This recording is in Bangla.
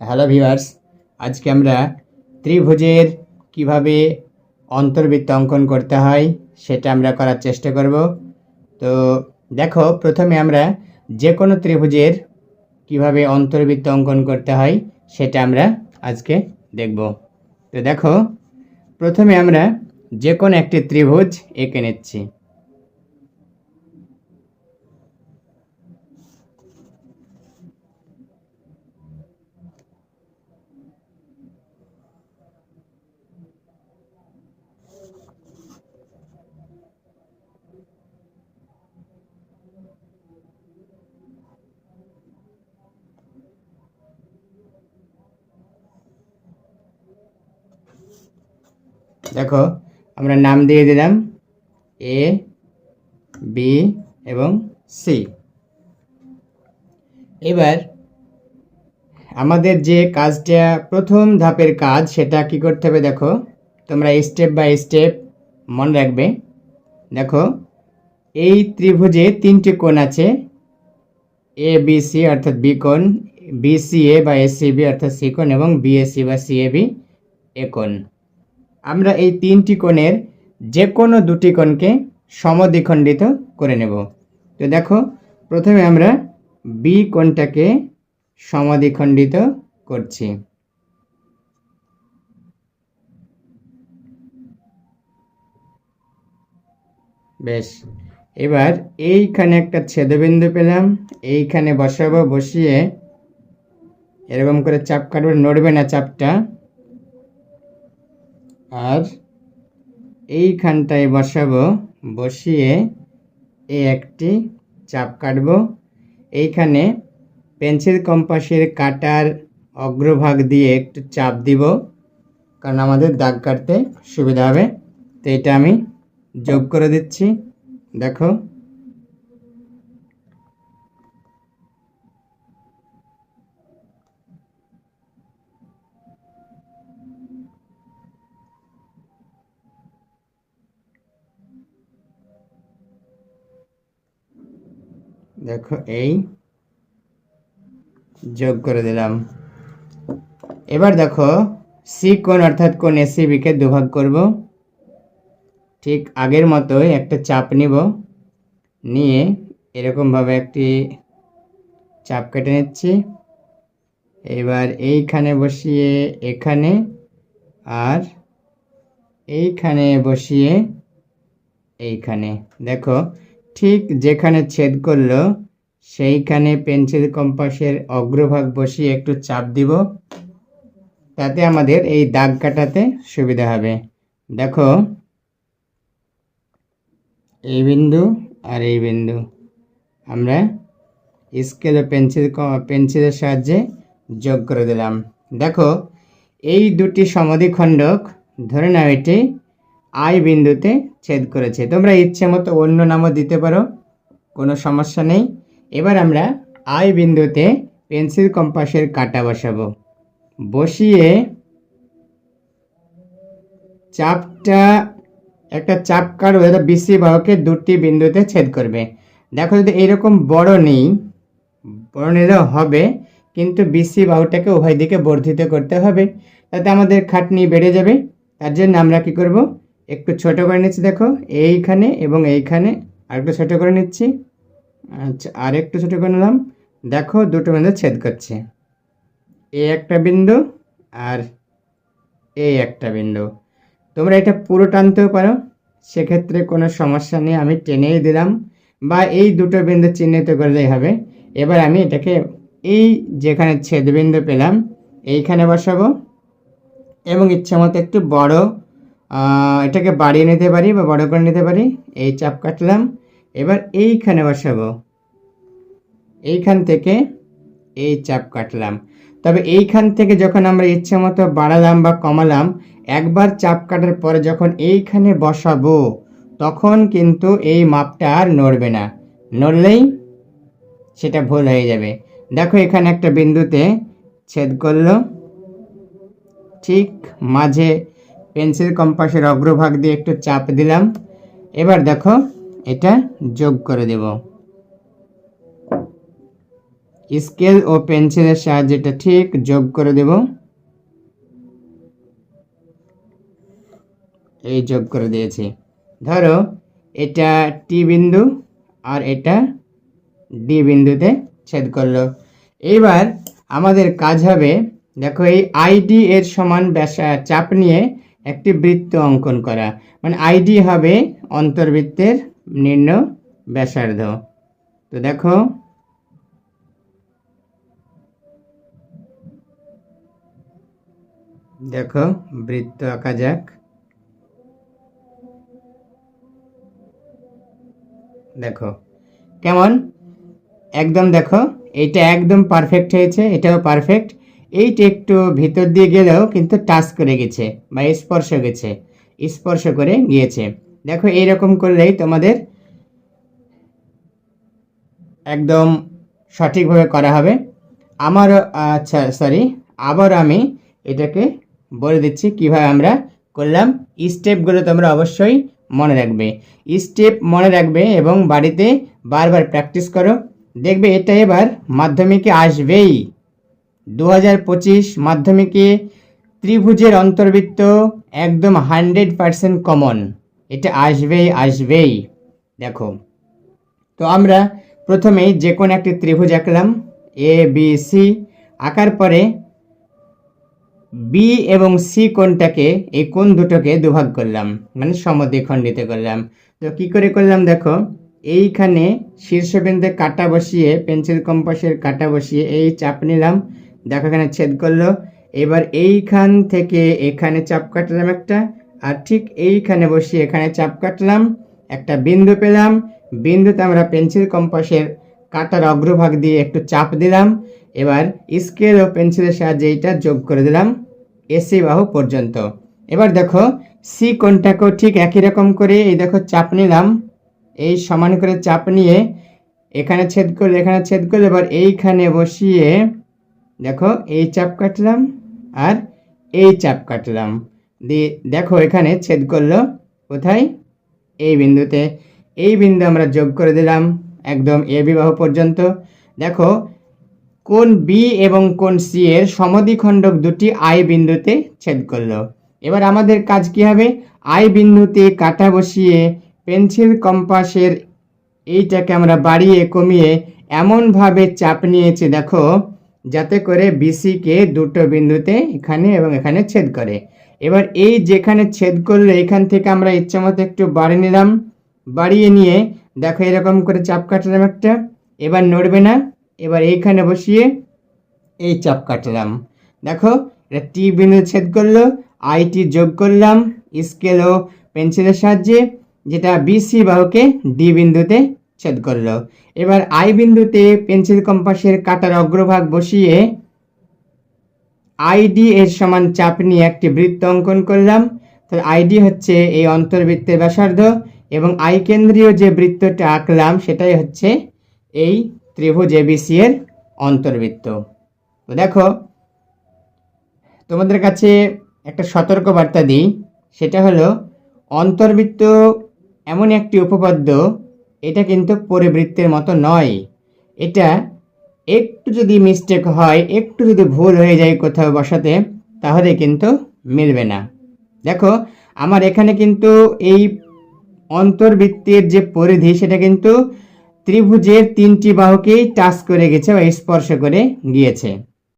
হ্যালো ভিউয়ার্স আজকে আমরা ত্রিভুজের কীভাবে অন্তর্বৃত্ত অঙ্কন করতে হয় সেটা আমরা করার চেষ্টা করব। তো দেখো, প্রথমে আমরা যে কোনো ত্রিভুজের কীভাবে অন্তর্বৃত্ত অঙ্কন করতে হয় সেটা আমরা আজকে দেখব। তো দেখো, প্রথমে আমরা যে কোনো একটি ত্রিভুজ এঁকে নিচ্ছি। দেখো, আমরা নাম দিয়ে দিলাম এ বি এবং সি এবার আমাদের যে কাজটা, প্রথম ধাপের কাজ, সেটা কি করতে হবে দেখো, তোমরা স্টেপ বাই স্টেপ মনে রাখবে। দেখো, এই ত্রিভুজে তিনটি কোণ আছে এ বি সি অর্থাৎ বি কোণ এ বা এসি বি অর্থাৎ সি কোণ এবং বিএসসি বা সি এ বি এ কোণ। আমরা এই তিনটি কোণের যে কোনো দুটি কোণকে সমদ্বিখণ্ডিত করে নেব। তো দেখো, প্রথমে আমরা বি কোণটাকে সমদ্বিখণ্ডিত করছি। বেশ, এবার এইখানে একটা ছেদবিন্দু পেলাম। এইখানে বসাবো, বসিয়ে এরকম করে চাপ কাটবে, নড়বে না চাপটা। আর এইখানটায় বসাবো, বসিয়ে এ একটি চাপ কাটব। এইখানে পেন্সিল কম্পাসের কাটার অগ্রভাগ দিয়ে একটু চাপ দিব, কারণ আমাদের দাগ কাটতে সুবিধা হবে। তো এটা আমি যোগ করে দিচ্ছি। দেখো দেখো এই যোগ করে দিলাম। এবার দেখো সি কোণ অর্থাৎ কোণ এসিবিকে দুভাগ করব। ঠিক আগের মতোই একটা চাপ নিব। নিয়ে এরকমভাবে একটি চাপ কেটে নিচ্ছি। এবার এইখানে বসিয়ে এখানে আর এইখানে বসিয়ে এইখানে। দেখো ঠিক যেখানে ছেদ করল, সেইখানে পেন্সিল কম্পাসের অগ্রভাগ বসিয়ে একটু চাপ দিব। তাতে আমাদের এই দাগ কাটাতে সুবিধা হবে। দেখো এই বিন্দু আর এই বিন্দু। আমরা স্কেল পেন্সিল পেন্সিলের সাহায্যে যোগ করে দিলাম। দেখো, এই দুটি সমাধিখণ্ডক ধরে নাও এটি আই বিন্দুতে ছেদ করেছে। তোমরা ইচ্ছে মতো অন্য নামও দিতে পারো, কোনো সমস্যা নেই। এবার আমরা আই বিন্দুতে পেন্সিল কম্পাসের কাটা বসাবো। বসিয়ে চাপটা, একটা চাপ কাটবে এটা বিসি বাহুকে দুটি বিন্দুতে ছেদ করবে। দেখো যদি এরকম বড় নেই, বড় নিলেও হবে, কিন্তু বিসি বাহুটাকে উভয় দিকে বর্ধিত করতে হবে। তাতে আমাদের খাটনি বেড়ে যাবে। তার জন্য আমরা কি করব? একটু ছোট করে নিচ্ছি, দেখো। এইখানে এবং এইখানে আরেকটু ছোট করে নিচ্ছি। আচ্ছা আর একটু ছোট করে নিলাম। দেখো, দুটো বিন্দু ছেদ করছে। এই একটা বিন্দু আর এই একটা বিন্দু। তোমরা এটা পুরো টানতেও পারো। সেক্ষেত্রে কোনো সমস্যা নেই, আমি টেনেই দিলাম। বা এই দুটো বিন্দু চিহ্নিত করলেই হবে। এবার আমি এটাকে এই যেখানে ছেদবিন্দু পেলাম, এইখানে বসাবো। এবং ইচ্ছা মতো একটু বড় এটাকে বাড়িয়ে নিতে পারি বা বড় করে নিতে পারি। এই চাপ কাটলাম। এবার এইখানে বসাবো। এইখান থেকে এই চাপ কাটলাম। তবে এইখান থেকে যখন আমরা ইচ্ছে মতো বাড়ালাম বা কমালাম, একবার চাপ কাটার পরে যখন এইখানে বসাবো, তখন কিন্তু এই মাপটা আর নড়বে না। নড়লেই সেটা ভুল হয়ে যাবে। দেখো এখানে একটা বিন্দুতে ছেদ করল। ঠিক মাঝে পেন্সিল কম্পাসের অগ্রভাগ দিয়ে একটু চাপ দিলাম। এবার দেখো, এটা যোগ করে দেব। স্কেল ও পেন্সিলের সাহায্যে এটা ঠিক যোগ করে দেব। এই যোগ করে দিয়েছি। ধরো, এটা টি বিন্দু আর এটা ডি বিন্দুতে ছেদ করল। এইবার আমাদের কাজ হবে, দেখো এই আইডি এর সমান ব্যাসা চাপ নিয়ে একটি বৃত্ত অঙ্কন করা। মানে আইডি হবে অন্তর্বৃত্তের নিম্ন ব্যাসার্ধ। তো দেখো দেখো, বৃত্ত আঁকা যাক। দেখো, কেমন? একদম দেখো, এইটা একদম পারফেক্ট হয়েছে, এটাও পারফেক্ট এইটা একটু ভিতর দিয়ে গেলেও কিন্তু টাচ করে গেছে বা স্পর্শ গেছে, স্পর্শ করে গিয়েছে। দেখো, এইরকম করলেই তোমাদের একদম সঠিকভাবে করা হবে। আমারও আচ্ছা সরি আবার আমি এটাকে বলে দিচ্ছি কীভাবে আমরা করলাম। স্টেপগুলো তোমরা অবশ্যই মনে রাখবে। স্টেপ মনে রাখবে এবং বাড়িতে বারবার প্র্যাকটিস করো। দেখবে এটা এবার মাধ্যমিকে আসবেই। দু হাজার পঁচিশ মাধ্যমিকে ত্রিভুজের অন্তর্বৃত্ত একদম হান্ড্রেড পারসেন্ট কমন। এটা আসবেই আসবেই। দেখো। তো আমরা প্রথমেই যে কোনো একটি ত্রিভুজ আঁকলাম এ বি সি আঁকার পরে বি এবং সি কোণটাকে এই কোণ দুটোকে দুভাগ করলাম মানে সমদ্বিখণ্ডিত করলাম। তো কি করে করলাম দেখো, এইখানে শীর্ষবিন্দুতে কাটা বসিয়ে, পেন্সিল কম্পাসের কাটা বসিয়ে এই চাপ নিলাম দেখো এখানে ছেদ করল। এবার এইখান থেকে এখানে চাপ কাটলাম একটা, আর ঠিক এইখানে বসিয়ে এখানে চাপ কাটলাম, একটা বিন্দু পেলাম। বিন্দুতে আমরা পেন্সিল কম্পাসের কাটার অগ্রভাগ দিয়ে একটু চাপ দিলাম। এবার স্কেল ও পেন্সিলের সাহায্যে এইটা যোগ করে দিলাম এসি বাহু পর্যন্ত। এবার দেখো সি কোনটাকেও ঠিক একই রকম করে এই দেখো চাপ নিলাম। এই সমান করে চাপ নিয়ে এখানে ছেদ করলে, এখানে ছেদ করলে, এবার এইখানে বসিয়ে দেখো এই চাপ কাটলাম আর এই চাপ কাটলাম। দিয়ে দেখো, এখানে ছেদ করল কোথায়? এই বিন্দুতে। এই বিন্দু আমরা যোগ করে দিলাম একদম এ বিবাহ পর্যন্ত। দেখো কোন বি এবং কোন সি এর সমদ্বিখণ্ডক দুটি আই বিন্দুতে ছেদ করল। এবার আমাদের কাজ কি হবে? আই বিন্দুতে কাটা বসিয়ে পেন্সিল কম্পাসের এইটাকে আমরা বাড়িয়ে কমিয়ে এমনভাবে চাপ নিয়েছি, দেখো। যাতে করে বিসিকে দুটো বিন্দুতে এখানে এবং এখানে ছেদ করে। এবার এই যেখানে ছেদ করলে এখান থেকে আমরা ইচ্ছা মতো একটু বাড়িয়ে নিলাম। বাড়িয়ে নিয়ে দেখো এরকম করে চাপ কাটলাম একটা। এবার নড়বে না। এবার এইখানে বসিয়ে এই চাপ কাটলাম। দেখো এটা টি বিন্দু ছেদ করল আইটি যোগ করলাম স্কেল ও পেন্সিলের সাহায্যে, যেটা বিসি বাহুকে ডি বিন্দুতে ছেদ করল। এবার আই বিন্দুতে পেন্সিল কম্পাসের কাটার অগ্রভাগ বসিয়ে আইডি এর সমান চাপ নিয়ে একটি বৃত্ত অঙ্কন করলাম। তো আইডি হচ্ছে এই অন্তর্বৃত্তের ব্যাসার্ধ এবং আই কেন্দ্রীয় যে বৃত্তটা আঁকলাম সেটাই হচ্ছে এই ত্রিভুজ এবিসি এর অন্তর্বৃত্ত। তো দেখো, তোমাদের কাছে একটা সতর্ক বার্তা দিই। সেটা হলো, অন্তর্বৃত্ত এমন একটি উপপাদ্য এটা কিন্তু পরিবৃত্তের মতো নয়। এটা একটু যদি মিস্টেক হয়, একটু যদি ভুল হয়ে যায় কোথাও বসাতে, তাহলে কিন্তু মিলবে না। দেখো, আমার এখানে কিন্তু এই অন্তর্বৃত্তের যে পরিধি, সেটা কিন্তু ত্রিভুজের তিনটি বাহুকেই টাচ করে গেছে বা স্পর্শ করে গিয়েছে।